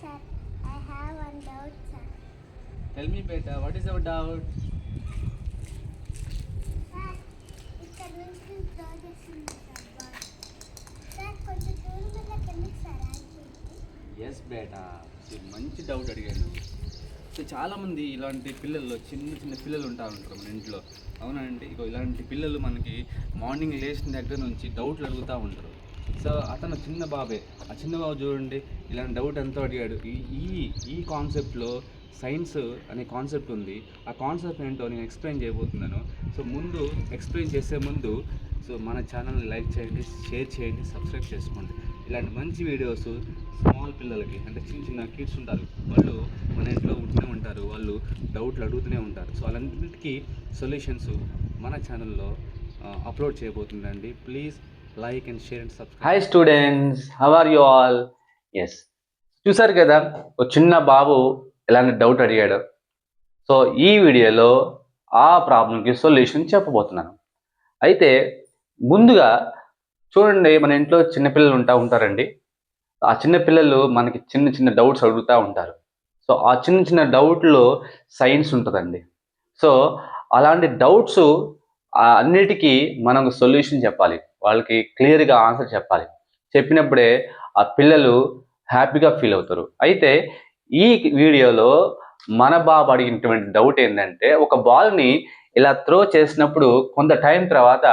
sir. I have one doubt, sir. Tell me, beta, what is your doubt? Sir, ఇక్కడ నుంచి draw చేసింది sir ball sir కొంచెం దూరం వెళ్ళకి ఎందుకు సార్ యాక్టివిటీ ఎస్ బేటా మంచి డౌట్ అడిగాను సో చాలామంది ఇలాంటి పిల్లలు చిన్న చిన్న పిల్లలు ఉంటారు ఉంటారు మన ఇంట్లో అవునండి ఇగో ఇలాంటి పిల్లలు మనకి మార్నింగ్ లేచిన దగ్గర నుంచి డౌట్లు అడుగుతూ ఉంటారు సో అతను చిన్న బాబే. ఆ చిన్న బాబు చూడండి ఇలాంటి డౌట్ ఎంతో అడిగాడు. ఈ ఈ ఈ కాన్సెప్ట్లో సైన్స్ అనే కాన్సెప్ట్ ఉంది. ఆ కాన్సెప్ట్ ఏంటో నేను ఎక్స్ప్లెయిన్ చేయబోతున్నాను. సో ముందు ఎక్స్ప్లెయిన్ చేసే ముందు సో మన ఛానల్ని లైక్ చేయండి షేర్ చేయండి సబ్స్క్రైబ్ చేసుకోండి. ఇలాంటి మంచి వీడియోస్ స్మాల్ పిల్లలకి అంటే చిన్న చిన్న కిడ్స్ ఉంటారు వాళ్ళు మన ఇంట్లో ఉంటూనే ఉంటారు వాళ్ళు డౌట్లు అడుగుతూనే ఉంటారు. సో అలాంటికి సొల్యూషన్స్ మన ఛానల్లో upload చేయబోతుందండి please like and share and subscribe. Hi students how are you all yes చూసారు కదా ఒక చిన్న బాబు ఎలాంటి డౌట్ అడిగాడు. సో ఈ వీడియోలో ఆ ప్రాబ్లంకి సొల్యూషన్ చెప్పబోతున్నాను. అయితే ముందుగా చూడండి మన ఇంట్లో చిన్నపిల్లలు ఉంటా ఉంటారండి. ఆ చిన్న పిల్లలు మనకి చిన్న చిన్న డౌట్స్ అడుగుతూ ఉంటారు. సో ఆ చిన్న చిన్న డౌట్లో సైన్స్ ఉంటుందండి. సో అలాంటి డౌట్స్ అన్నిటికీ మనం సొల్యూషన్ చెప్పాలి. వాళ్ళకి క్లియర్గా ఆన్సర్ చెప్పాలి. చెప్పినప్పుడే ఆ పిల్లలు హ్యాపీగా ఫీల్ అవుతారు. అయితే ఈ వీడియోలో మన బాబు అడిగినటువంటి డౌట్ ఏంటంటే ఒక బాల్ని ఇలా త్రో చేసినప్పుడు కొంత టైం తర్వాత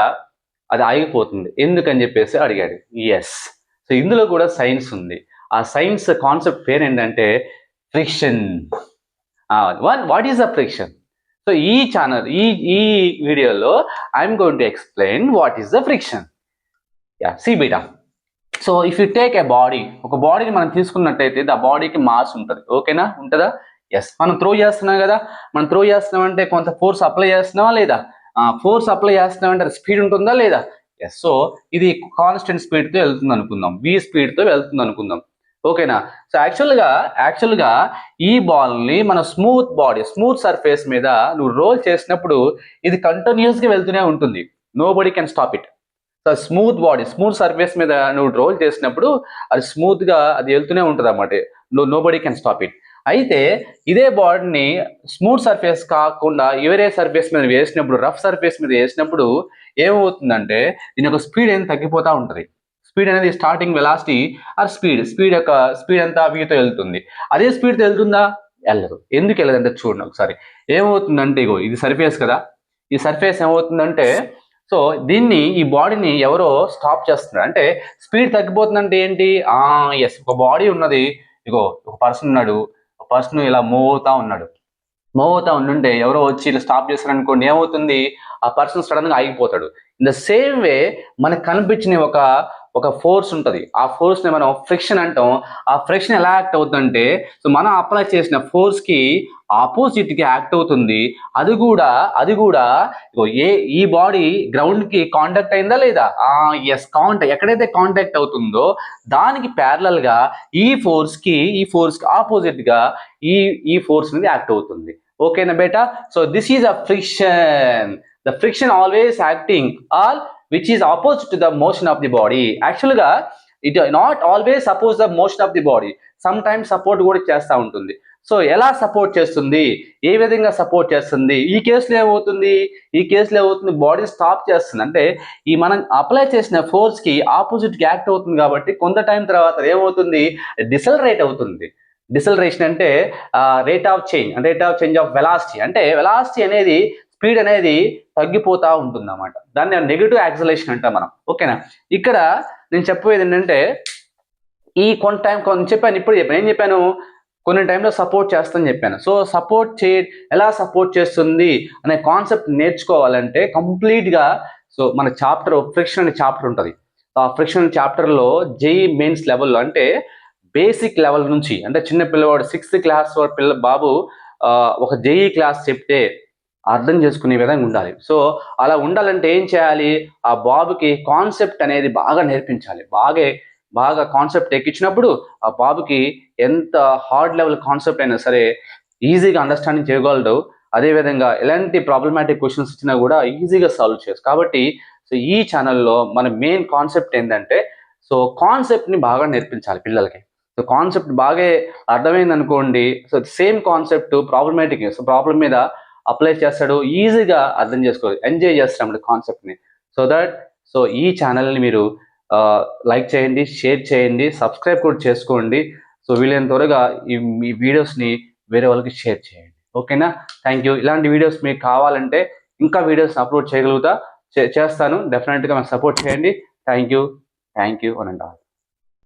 అది ఆగిపోతుంది. ఎందుకని చెప్పేసి అడిగాడు. ఎస్ సో ఇందులో కూడా సైన్స్ ఉంది. ఆ సైన్స్ కాన్సెప్ట్ పేరు ఏంటంటే friction one what is the friction so ఈ ఛానల్ ఈ ఈ వీడియోలో I'm going to explain what is the friction yeah see beta so if you take a body ఒక బాడీని మనం తీసుకున్నట్టయితే ఆ బాడీకి మాస్ ఉంటుంది. ఓకేనా? ఉంటుందా? ఎస్ మనం త్రో చేస్తున్నాం కదా? మనం త్రో చేస్తున్నాం అంటే కొంత ఫోర్స్ అప్లై చేస్తున్నావా లేదా? ఫోర్స్ అప్లై చేస్తున్నాం అంటే స్పీడ్ ఉంటుందా లేదా? ఎస్ సో ఇది కాన్స్టెంట్ స్పీడ్తో వెళ్తుంది అనుకుందాం. వి స్పీడ్తో వెళ్తుంది అనుకుందాం. ఓకేనా? సో యాక్చువల్గా యాక్చువల్గా ఈ బాల్ని మన స్మూత్ బాడీ స్మూత్ సర్ఫేస్ మీద నువ్వు రోల్ చేసినప్పుడు ఇది కంటిన్యూస్గా వెళ్తూనే ఉంటుంది. Nobody can stop it so smooth body smooth surface మీద నువ్వు రోల్ చేసినప్పుడు అది స్మూత్గా అది వెళ్తూనే ఉంటుంది అన్నమాట. Nobody can stop it అయితే ఇదే బాడీని స్మూత్ సర్ఫేస్ కాకుండా ఎవరే సర్ఫేస్ మీద వేసినప్పుడు రఫ్ సర్ఫేస్ మీద వేసినప్పుడు ఏమవుతుందంటే దీని యొక్క స్పీడ్ అనేది తగ్గిపోతూ ఉంటుంది. స్పీడ్ అనేది starting velocity or speed speed యొక్క స్పీడ్ అంతా వీతో వెళ్తుంది. అదే స్పీడ్తో వెళ్తుందా? వెళ్ళదు. ఎందుకు వెళ్ళదంటే చూడండి ఒకసారి. ఏమవుతుందంటే ఇగో ఇది సర్ఫేస్ కదా. ఈ సర్ఫేస్ ఏమవుతుందంటే సో దీన్ని ఈ బాడీని ఎవరో స్టాప్ చేస్తున్నారు. అంటే స్పీడ్ తగ్గిపోతుందంటే ఏంటి? ఆ ఎస్ ఒక బాడీ ఉన్నది. ఇగో ఒక పర్సన్ ఉన్నాడు. ఒక పర్సన్ ఇలా మూవ్ అవుతా ఉన్నాడు. మూవ్ అవుతా ఉండుంటే ఎవరో వచ్చి ఇలా స్టాప్ చేస్తారు అనుకోండి ఏమవుతుంది? ఆ పర్సన్ సడన్గా ఆగిపోతాడు. ఇన్ ద సేమ్ వే మనకు కనిపించిన ఒక ఒక ఫోర్స్ ఉంటుంది. ఆ ఫోర్స్ని మనం ఫ్రిక్షన్ అంటాం. ఆ ఫ్రిక్షన్ ఎలా యాక్ట్ అవుతుందంటే సో మనం అప్లై చేసిన ఫోర్స్కి ఆపోజిట్కి యాక్ట్ అవుతుంది. అది కూడా అది కూడా ఏ ఈ బాడీ గ్రౌండ్కి కాంటాక్ట్ అయిందా లేదా? ఎస్ కాంటాక్ట్ ఎక్కడైతే కాంటాక్ట్ అవుతుందో దానికి ప్యారలల్గా ఈ ఫోర్స్కి ఈ ఫోర్స్కి ఆపోజిట్గా ఈ ఈ ఫోర్స్ అనేది యాక్ట్ అవుతుంది. ఓకేనా బేటా? So this is a friction the friction always acting all which is opposite to the motion of the body యాక్చువల్గా it not always suppose the motion of the body sometimes support కూడా చేస్తూ ఉంటుంది. So ఎలా support చేస్తుంది? ఏ విధంగా support చేస్తుంది? ఈ కేసులో ఏమవుతుంది? ఈ కేసులో ఏమవుతుంది? బాడీ స్టాప్ చేస్తుంది. అంటే ఈ మనం అప్లై చేసిన ఫోర్స్కి ఆపోజిట్ యాక్ట్ అవుతుంది కాబట్టి కొంత టైం తర్వాత ఏమవుతుంది? డిసలరేట్ అవుతుంది. డిసలరేషన్ అంటే rate of change rate of change of velocity అంటే వెలాసిటీ అనేది స్పీడ్ అనేది తగ్గిపోతూ ఉంటుంది అన్నమాట దాన్ని నెగిటివ్ యాక్సలేషన్ అంటాం మనం. ఓకేనా? ఇక్కడ నేను చెప్పేది ఏంటంటే ఈ కొంత టైం కొంత చెప్పాను ఇప్పుడు చెప్పాను. ఏం చెప్పాను? కొన్ని టైంలో సపోర్ట్ చేస్తాను చెప్పాను. సో సపోర్ట్ చే ఎలా సపోర్ట్ చేస్తుంది అనే కాన్సెప్ట్ నేర్చుకోవాలంటే కంప్లీట్గా సో మన చాప్టర్ ఫ్రిక్షన్ అనే చాప్టర్ ఉంటుంది. ఆ ఫ్రిక్షన్ చాప్టర్లో జేఈ మెయిన్స్ లెవెల్లో అంటే బేసిక్ లెవెల్ నుంచి అంటే చిన్న పిల్లవాడు సిక్స్త్ క్లాస్ పిల్ల బాబు ఒక జేఈ క్లాస్ చెప్తే అర్థం చేసుకునే విధంగా ఉండాలి. సో అలా ఉండాలంటే ఏం చేయాలి? ఆ బాబుకి కాన్సెప్ట్ అనేది బాగా నేర్పించాలి. బాగా బాగా కాన్సెప్ట్ ఎక్కించినప్పుడు ఆ బాబుకి ఎంత హార్డ్ లెవెల్ కాన్సెప్ట్ అయినా సరే ఈజీగా అండర్స్టాండింగ్ చేయగలడు. అదేవిధంగా ఎలాంటి ప్రాబ్లమాటిక్ క్వశ్చన్స్ ఇచ్చినా కూడా ఈజీగా సాల్వ్ చేయొచ్చు కాబట్టి సో ఈ ఛానల్లో మన మెయిన్ కాన్సెప్ట్ ఏంటంటే సో కాన్సెప్ట్ని బాగా నేర్పించాలి పిల్లలకి. సో కాన్సెప్ట్ బాగా అర్థమైంది అనుకోండి so same concept problematic so problem మీద అప్లై చేస్తాడు ఈజీగా అర్థం చేసుకోవచ్చు ఎంజాయ్ చేస్తాడు కాన్సెప్ట్ని. సో దట్ సో ఈ ఛానల్ని మీరు లైక్ చేయండి షేర్ చేయండి సబ్స్క్రైబ్ కూడా చేసుకోండి. సో వీలైనంత త్వరగా ఈ మీ వీడియోస్ని వేరే వాళ్ళకి షేర్ చేయండి. ఓకేనా? Thank you. ఇలాంటి వీడియోస్ మీకు కావాలంటే ఇంకా వీడియోస్ అప్లోడ్ చేయగలుగుతా చేస్తాను. డెఫినెట్గా మాకు సపోర్ట్ చేయండి. Thank you. థ్యాంక్ యూ అని అంటారు